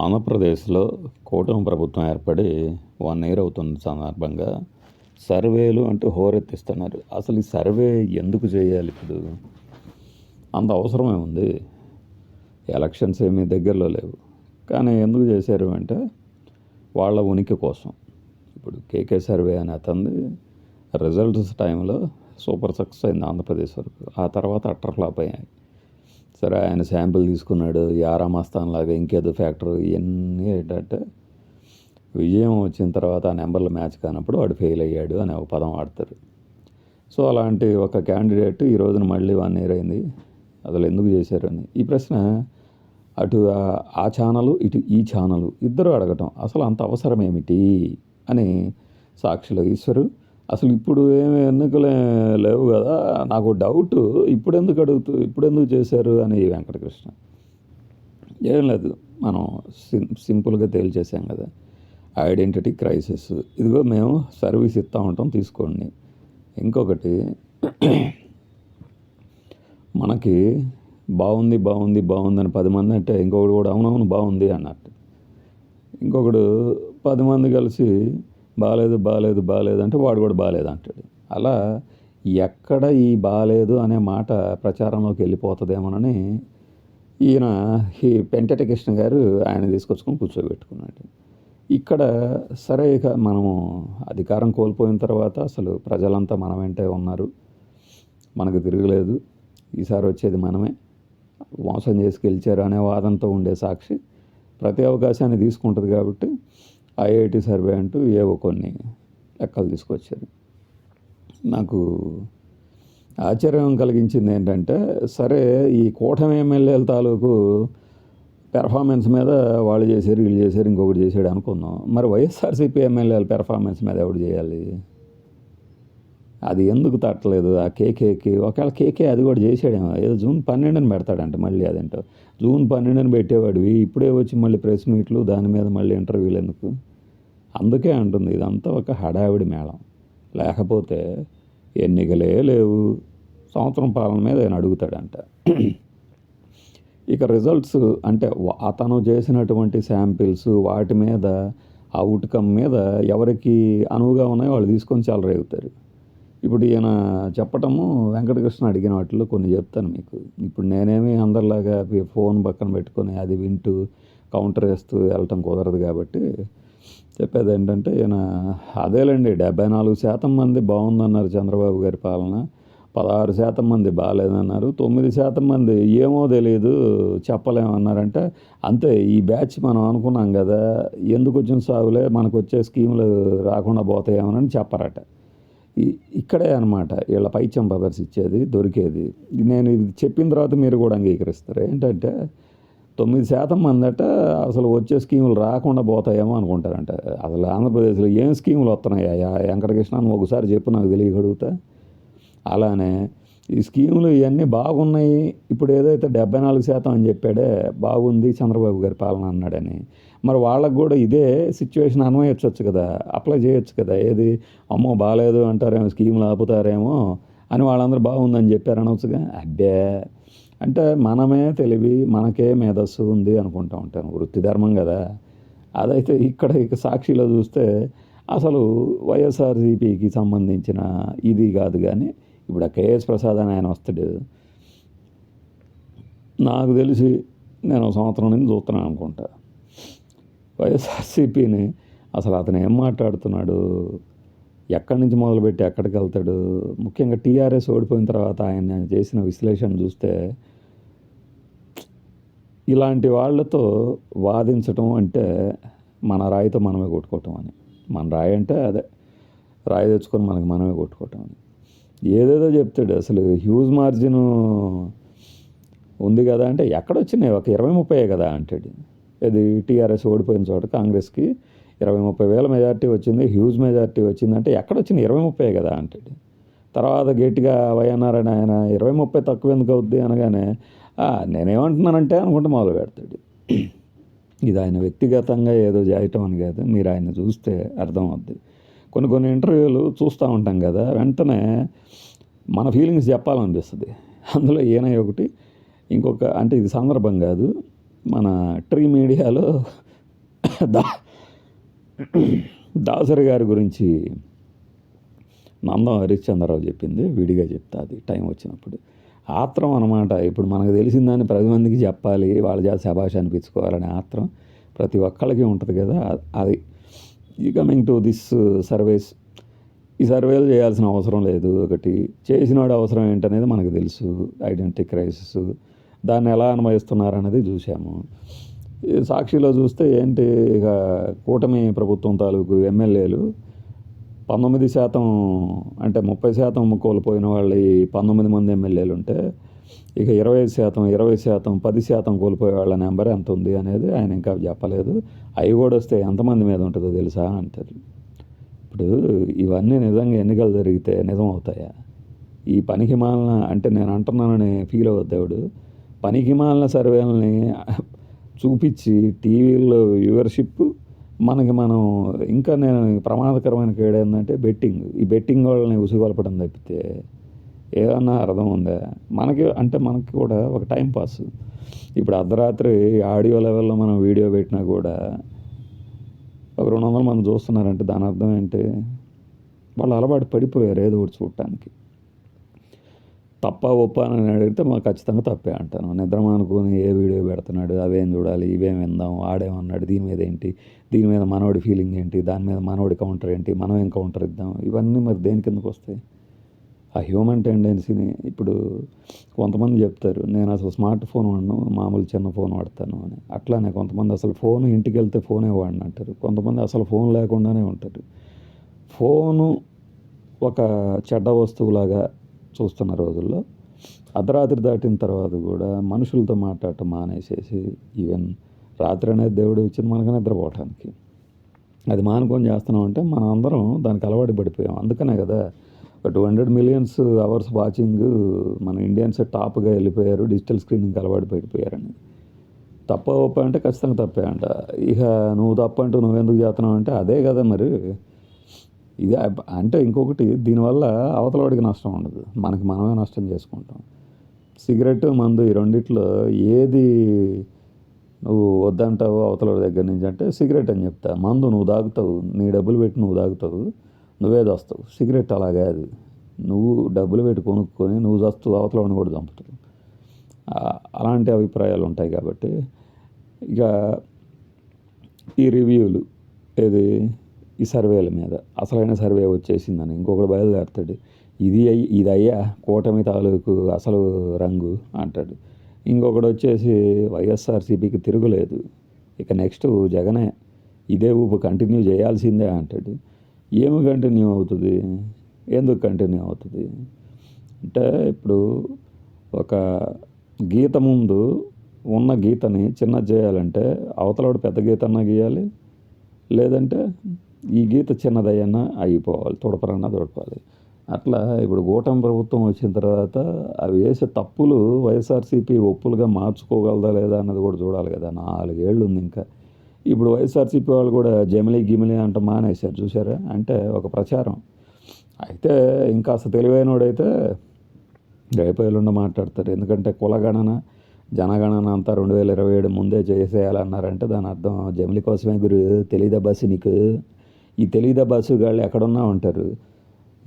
ఆంధ్రప్రదేశ్లో కూటమి ప్రభుత్వం ఏర్పడి వన్ ఇయర్ అవుతున్న సందర్భంగా సర్వేలు అంటూ హోరెత్తిస్తున్నారు. అసలు ఈ సర్వే ఎందుకు చేయాలి ఇప్పుడు? అంత అవసరమే ఉంది ఎలక్షన్స్ ఏమీ దగ్గరలో లేవు. కానీ ఎందుకు చేశారు అంటే వాళ్ళ ఉనికి కోసం. ఇప్పుడు కేకే సర్వే అని అతంది. రిజల్ట్స్ టైంలో సూపర్ సక్సెస్ అయింది ఆంధ్రప్రదేశ్ వరకు. ఆ తర్వాత అట్టర్ ఫ్లాప్ అయ్యాయి. సరే ఆయన శాంపిల్ తీసుకున్నాడు ఈ ఆరామస్థాన్ లాగా ఇంకేదో ఫ్యాక్టర్ ఇవన్నీ ఏంటంటే విజయం వచ్చిన తర్వాత ఆ నెంబర్లు మ్యాచ్ కానప్పుడు వాడు ఫెయిల్ అయ్యాడు అనే ఒక పదం వాడతారు. సో అలాంటి ఒక క్యాండిడేట్ ఈ రోజున మళ్ళీ వన్ ఇయర్ అయింది. అసలు ఎందుకు చేశారు అని ఈ ప్రశ్న అటు ఆ- ఛానలు ఛానల్ ఇటు ఈ ఛానల్ ఇద్దరు అడగటం అసలు అంత అవసరం ఏమిటి అని సాక్షిలో ఈశ్వరు అసలు ఇప్పుడు ఏమి ఎన్నికలు లేవు కదా నాకు డౌట్ ఇప్పుడు ఎందుకు అడుగుతూ ఇప్పుడు ఎందుకు చేశారు అని వెంకటకృష్ణ. ఏం లేదు మనం సిం సింపుల్గా తేల్చేసాం కదా. ఐడెంటిటీ క్రైసిస్ ఇదిగో మేము సర్వీస్ ఇస్తూ ఉంటాం తీసుకోండి. ఇంకొకటి మనకి బాగుంది బాగుంది బాగుంది అని పది మంది అంటే ఇంకొకడు కూడా అవునవును బాగుంది అన్నట్టు. ఇంకొకడు పది మంది కలిసి బాగాలేదు బాగాలేదు బాగాలేదు అంటే వాడు కూడా బాగాలేదు అంటాడు. అలా ఎక్కడ ఈ బాగాలేదు అనే మాట ప్రచారంలోకి వెళ్ళిపోతుందేమోనని ఈయన ఈ పెంటటి కృష్ణ గారు ఆయన తీసుకొచ్చుకొని కూర్చోబెట్టుకున్నాడు. ఇక్కడ సరే ఇక మనము అధికారం కోల్పోయిన తర్వాత అసలు ప్రజలంతా మన వెంటే ఉన్నారు. మనకు తిరగలేదు. ఈసారి వచ్చేది మనమే. మోసం చేసి గెలిచారు అనే వాదంతో ఉండే సాక్షి ప్రతి అవకాశాన్ని తీసుకుంటుంది కాబట్టి ఐఐటి సర్వే అంటూ ఏవో కొన్ని లెక్కలు తీసుకొచ్చారు. నాకు ఆశ్చర్యం కలిగించింది ఏంటంటే సరే ఈ కూటమి ఎమ్మెల్యేల తాలూకు పెర్ఫార్మెన్స్ మీద వాళ్ళు చేశారు వీళ్ళు చేశారు ఇంకొకటి చేశాడు అనుకుందాం మరి వైఎస్ఆర్సీపీ ఎమ్మెల్యేల పెర్ఫార్మెన్స్ మీద ఎవడు చేయాలి? అది ఎందుకు తట్టలేదు? ఆ కేకేకి ఒకవేళ కేకే అది కూడా చేసాడేమో ఏదో జూన్ పన్నెండుని పెడతాడంట మళ్ళీ అదేంటో. జూన్ పన్నెండుని పెట్టేవాడివి. ఇప్పుడే వచ్చి మళ్ళీ ప్రెస్ మీట్లు దాని మీద మళ్ళీ ఇంటర్వ్యూలు ఎందుకు? అందుకే అంటుంది ఇదంతా ఒక హడావిడి మేళం. లేకపోతే ఎన్నికలే లేవు. సంవత్సరం పాలన మీద ఆయన అడుగుతాడంట. ఇక రిజల్ట్స్ అంటే అతను చేసినటువంటి శాంపిల్స్ వాటి మీద అవుట్కమ్ మీద ఎవరికి అనువుగా ఉన్నాయో వాళ్ళు తీసుకొని చాలా రేగుతారు. ఇప్పుడు ఈయన చెప్పటము వెంకటకృష్ణ అడిగిన వాటిలో కొన్ని చెప్తాను మీకు. ఇప్పుడు నేనేమి అందరిలాగా ఫోన్ పక్కన పెట్టుకొని అది వింటూ కౌంటర్ వేస్తూ వెళ్ళటం కుదరదు కాబట్టి చెప్పేది ఏంటంటే ఈయన అదేలేండి డెబ్బై నాలుగు శాతం మంది బాగుందన్నారు చంద్రబాబు గారి పాలన. పదహారు శాతం మంది బాగాలేదన్నారు. తొమ్మిది శాతం మంది ఏమో తెలియదు చెప్పలేమన్నారంటే అంతే ఈ బ్యాచ్ మనం అనుకున్నాం కదా ఎందుకు వచ్చిన సాగులే మనకు వచ్చే స్కీములు రాకుండా పోతాయేమోనని చెప్పరట. ఇక్కడే అనమాట వీళ్ళ పైత్యం ప్రదర్శించేది దొరికేది. నేను ఇది చెప్పిన తర్వాత మీరు కూడా అంగీకరిస్తారు? ఏంటంటే తొమ్మిది శాతం మందట అసలు వచ్చే స్కీములు రాకుండా పోతాయేమో అనుకుంటారంట. అసలు ఆంధ్రప్రదేశ్లో ఏం స్కీములు వస్తున్నాయా? వెంకటకృష్ణ అని ఒకసారి చెప్పు నాకు తెలియగలుగుతా అలానే ఈ స్కీములు ఇవన్నీ బాగున్నాయి. ఇప్పుడు ఏదైతే డెబ్బై నాలుగు శాతం అని చెప్పాడే బాగుంది చంద్రబాబు గారి పాలన అన్నాడని. మరి వాళ్ళకు కూడా ఇదే సిచ్యువేషన్ అన్వయించవచ్చు కదా అప్లై చేయొచ్చు కదా. ఏది అమ్మో బాగాలేదు అంటారేమో స్కీములు ఆపుతారేమో అని వాళ్ళందరూ బాగుందని చెప్పారు అనవచ్చుగా అబ్బే అంటే మనమే తెలివి మనకే మేధస్సు ఉంది అనుకుంటా ఉంటాను వృత్తి ధర్మం కదా. అదైతే ఇక్కడ ఇక సాక్షిలో చూస్తే అసలు వైఎస్ఆర్సీపీకి సంబంధించిన ఇది కాదు కానీ ఇప్పుడు ఆ కేఎస్ ప్రసాద్ అని ఆయన వస్తాడు. నాకు తెలిసి నేను సంవత్సరం నుంచి చూస్తున్నాను అనుకుంటా. వైఎస్ఆర్సీపీని అసలు అతను ఏం మాట్లాడుతున్నాడు? ఎక్కడి నుంచి మొదలుపెట్టి ఎక్కడికి వెళ్తాడు? ముఖ్యంగా టీఆర్ఎస్ ఓడిపోయిన తర్వాత ఆయన చేసిన విశ్లేషణ చూస్తే ఇలాంటి వాళ్ళతో వాదించటం అంటే మన రాయితో మనమే కొట్టుకోవటం అని. మన రాయి అంటే అదే. రాయి తెచ్చుకొని మనకి మనమే కొట్టుకోవటం అని. ఏదేదో చెప్తాడు. అసలు హ్యూజ్ మార్జిన్ ఉంది కదా అంటే ఎక్కడొచ్చినాయి? ఒక ఇరవై ముప్పై కదా అంటాడు. ఇది టీఆర్ఎస్ ఓడిపోయిన చోట కాంగ్రెస్కి ఇరవై ముప్పై వేల మెజార్టీ వచ్చింది హ్యూజ్ మెజార్టీ ఎక్కడ వచ్చింది ఇరవై ముప్పై కదా అంటాడు. తర్వాత గట్టిగా వైఎన్ఆర్ఎన్ ఆయన ఇరవై ముప్పై తక్కువ ఎందుకు అవుద్ది అనగానే నేనేమంటున్నానంటే అనుకుంటే మొదలు పెడతాడు. ఇది ఆయన వ్యక్తిగతంగా ఏదో చేయటం అని కాదు మీరు ఆయన చూస్తే అర్థమవుద్ది. కొన్ని కొన్ని ఇంటర్వ్యూలు చూస్తూ ఉంటాం కదా వెంటనే మన ఫీలింగ్స్ చెప్పాలనిపిస్తుంది. అందులో ఈయన ఒకటి ఇంకొక అంటే ఇది సందర్భం కాదు మన ట్రీ మీడియాలో దా దాసరి గారి గురించి నందం హరిశ్చంద్రరావు చెప్పింది విడిగా చెప్తా అది టైం వచ్చినప్పుడు. ఆత్రం అనమాట ఇప్పుడు మనకు తెలిసిందని పది మందికి చెప్పాలి వాళ్ళ చేత శభాష అనిపించుకోవాలనే ఆత్రం ప్రతి ఒక్కళ్ళకి ఉంటుంది కదా. అది ఈ కమింగ్ టు దిస్ సర్వేస్ ఈ సర్వేలు చేయాల్సిన అవసరం లేదు. ఒకటి చేసినవాడు అవసరం ఏంటనేది మనకు తెలుసు. ఐడెంటిటీ క్రైసిస్ దాన్ని ఎలా అనుభవిస్తున్నారనేది చూసాము సాక్షిలో చూస్తే ఏంటి ఇక కూటమి ప్రభుత్వం తాలూకు ఎమ్మెల్యేలు పంతొమ్మిది శాతం అంటే ముప్పై శాతం కోల్పోయిన వాళ్ళు ఈ పంతొమ్మిది మంది ఎమ్మెల్యేలు ఉంటే ఇక ఇరవై శాతం ఇరవై శాతం పది శాతం కోల్పోయే వాళ్ళ నెంబర్ ఎంత ఉంది అనేది ఆయన ఇంకా చెప్పలేదు. అవి కూడా వస్తే ఎంతమంది మీద ఉంటుందో తెలుసా అంటారు. ఇప్పుడు ఇవన్నీ నిజంగా ఎన్నికలు జరిగితే నిజం అవుతాయా ఈ పనికి మాలిన అంటే నేను అంటున్నానని ఫీల్ అవుతాడు దేవుడు పనికి మాలిన సర్వేలని చూపించి టీవీల్లో వ్యూవర్షిప్ మనకి మనం ఇంకా నేను ప్రమాదకరమైన క్రీడ ఏంటంటే బెట్టింగ్. ఈ బెట్టింగ్ వాళ్ళని ఉసుగొలపడం తప్పితే ఏదన్నా అర్థం ఉందా? మనకి అంటే మనకి కూడా ఒక టైం పాస్. ఇప్పుడు అర్ధరాత్రి ఆడియో లెవెల్లో మనం వీడియో పెట్టినా కూడా ఒక రెండు వందల మంది చూస్తున్నారంటే దాని అర్థం ఏంటి? వాళ్ళు అలవాటు పడిపోయారు ఏదో ఒకటి చూడటానికి. తప్ప ఒప్ప అని అడిగితే మాకు ఖచ్చితంగా తప్పే అంటాను. నిద్ర మానుకొని ఏ వీడియో పెడుతున్నాడు అవేం చూడాలి ఇవేం విందాం ఆడేమన్నాడు దీని మీద ఏంటి దీని మీద మనవడి ఫీలింగ్ ఏంటి దాని మీద మనవాడి కౌంటర్ ఏంటి మనం ఏం కౌంటర్ ఇద్దాం ఇవన్నీ మరి దేని కిందకు వస్తాయి? ఆ హ్యూమన్ టెండెన్సీని ఇప్పుడు కొంతమంది చెప్తారు నేను అసలు స్మార్ట్ ఫోన్ వాడను మామూలు చిన్న ఫోన్ వాడతాను అని. అట్లానే కొంతమంది అసలు ఫోన్ ఇంటికి వెళ్తే ఫోనే వాడిని అంటారు. కొంతమంది అసలు ఫోన్ లేకుండానే ఉంటారు. ఫోను ఒక చెడ్డ వస్తువులాగా చూస్తున్న రోజుల్లో అర్ధరాత్రి దాటిన తర్వాత కూడా మనుషులతో మాట్లాడటం మానేసేసి ఈవెన్ రాత్రి అనేది దేవుడు ఇచ్చింది మనకు నిద్రపోవటానికి. అది మానుకొని చేస్తున్నాం అంటే మనం అందరం దానికి అలవాటు పడిపోయాం. అందుకనే కదా two hundred millions hours watching మన ఇండియన్స్ టాప్గా వెళ్ళిపోయారు డిజిటల్ స్క్రీనింగ్ అలవాటు పడిపోయారని. తప్ప ఒప్ప అంటే ఖచ్చితంగా తప్పే అంట. ఇక నువ్వు తప్ప అంటూ నువ్వెందుకు చేస్తున్నావు అంటే అదే కదా మరి. ఇది అంటే ఇంకొకటి దీనివల్ల అవతలవాడికి నష్టం ఉండదు. మనకి మనమే నష్టం చేసుకుంటాం. సిగరెట్ మందు ఈ రెండిట్లో ఏది నువ్వు వద్దంటావు అవతలవాడి దగ్గర నుంచి అంటే సిగరెట్ అని చెప్తా. మందు నువ్వు తాగుతావు. నీ డబ్బులు పెట్టి నువ్వు తాగుతావు. నువ్వే దస్తావు. సిగరెట్ అలా కాదు. నువ్వు డబ్బులు పెట్టి కొనుక్కొని నువ్వు చస్తూ అవతలవాడిని కూడా చంపుతావు. అలాంటి అభిప్రాయాలు ఉంటాయి కాబట్టి ఇక ఈ రివ్యూలు ఏది? ఈ సర్వేల మీద. అసలైన సర్వే వచ్చేసిందని ఇంకొకడు బయలుదేరుతాడు. ఇది అయ్యి ఇది అయ్యా కూటమి తాలూకు అసలు రంగు అంటాడు. ఇంకొకడు వచ్చేసి వైఎస్ఆర్సీపీకి తిరుగులేదు. ఇక నెక్స్ట్ జగనే ఇదే ఊపు కంటిన్యూ చేయాల్సిందే అంటాడు. ఏమి కంటిన్యూ అవుతుంది? ఎందుకు కంటిన్యూ అవుతుంది? అంటే ఇప్పుడు ఒక గీత ముందు ఉన్న గీతని చిన్న చేయాలంటే అవతలవాడు పెద్ద గీత అన్నా గీయాలి. లేదంటే ఈ గీత చిన్నదయ్యన్నా అయిపోవాలి తుడపరన్నా తుడపాలి. అట్లా ఇప్పుడు కూటమి ప్రభుత్వం వచ్చిన తర్వాత అవి వేసే తప్పులు వైఎస్ఆర్సీపీ ఒప్పులుగా మార్చుకోగలదా లేదా అన్నది కూడా చూడాలి కదా నాలుగేళ్ళు ఉంది ఇంకా. ఇప్పుడు వైఎస్ఆర్సీపీ వాళ్ళు కూడా జమిలీ గిమిలీ అంట మానేశారు చూసారా అంటే ఒక ప్రచారం. అయితే ఇంకా అసలు తెలివైనోడైతే రేపు మాట్లాడతారు. ఎందుకంటే కులగణన జనగణన అంతా రెండు వేల ఇరవై ఏడు ముందే చేసేయాలన్నారంటే దాని అర్థం జమిలి కోసమే గురు తెలియదా బస్సు నీకు? ఈ తెలీదా బస్సు గాళ్ళు ఎక్కడున్నా ఉంటారు.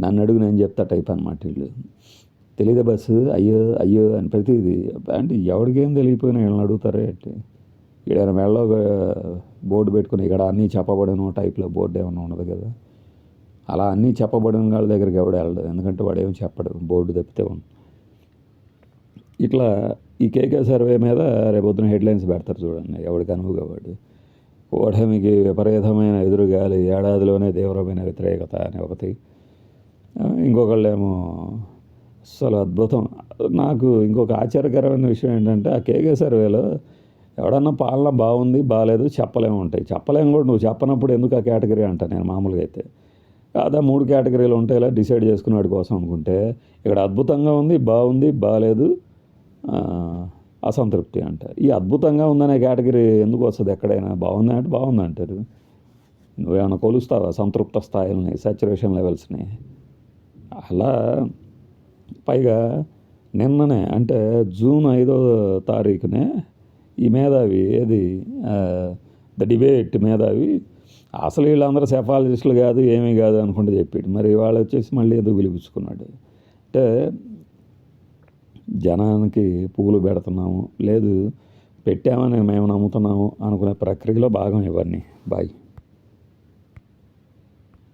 నన్ను అడుగు నేను చెప్తా టైప్ అనమాట వీళ్ళు. తెలీదా బస్సు అయ్యో అయ్యో అని ప్రతిదీ. అంటే ఎవరికేం తెలియపోయినా వీళ్ళని అడుగుతారే అంటే. ఇక్కడ మెడలో బోర్డు పెట్టుకుని ఇక్కడ అన్నీ చెప్పబడను టైప్లో బోర్డు ఏమైనా ఉండదు కదా. అలా అన్నీ చెప్పబడిన వాళ్ళ దగ్గరికి ఎవడు వెళ్ళడు. ఎందుకంటే వాడు ఏమి చెప్పడు బోర్డు తప్పితే ఇట్లా ఈ కేకే సర్వే మీద రేపొద్దున హెడ్లైన్స్ పెడతారు చూడండి ఎవడికి అనువుగా వాడు. ఓటమికి విపరీతమైన ఎదురుగాలి ఏడాదిలోనే తీవ్రమైన వ్యతిరేకత అని ఒకటి. ఇంకొకళ్ళేమో అసలు అద్భుతం. నాకు ఇంకొక ఆశ్చర్యకరమైన విషయం ఏంటంటే ఆ కేకే సర్వేలో ఎవడన్నా పాలన బాగుంది బాగాలేదు చెప్పలేము ఉంటాయి. చెప్పలేము కూడా నువ్వు చెప్పనప్పుడు ఎందుకు ఆ కేటగిరీ అంట నేను మామూలుగా అయితే. కాదా మూడు కేటగిరీలు ఉంటాయి ఇలా డిసైడ్ చేసుకున్నాడు కోసం అనుకుంటే ఇక్కడ అద్భుతంగా ఉంది బాగుంది బాగాలేదు. అసంతృప్తి అంట. ఈ అద్భుతంగా ఉందనే కేటగిరీ ఎందుకు వస్తుంది? ఎక్కడైనా బాగుంది? అంటే బాగుంది అంటారు. నువ్వేమైనా కొలుస్తావా? సంతృప్త స్థాయిలని సాచురేషన్ లెవెల్స్ని అలా పైగా నిన్ననే అంటే జూన్ ఐదో తారీఖునే ఈ మేధావి ఏది? ద డిబేట్ మేధావి అసలు వీళ్ళందరూ సెఫాలజిస్టులు కాదు ఏమీ కాదు అనుకుంటూ చెప్పాడు. మరి వాళ్ళు వచ్చేసి మళ్ళీ ఏదో పిలిపించుకున్నాడు? అంటే జనానికి పూలు పెడుతున్నాము. లేదు పెట్టామని మేము నమ్ముతున్నాము అనుకునే ప్రక్రియలో భాగం ఇవన్నీ బాయ్.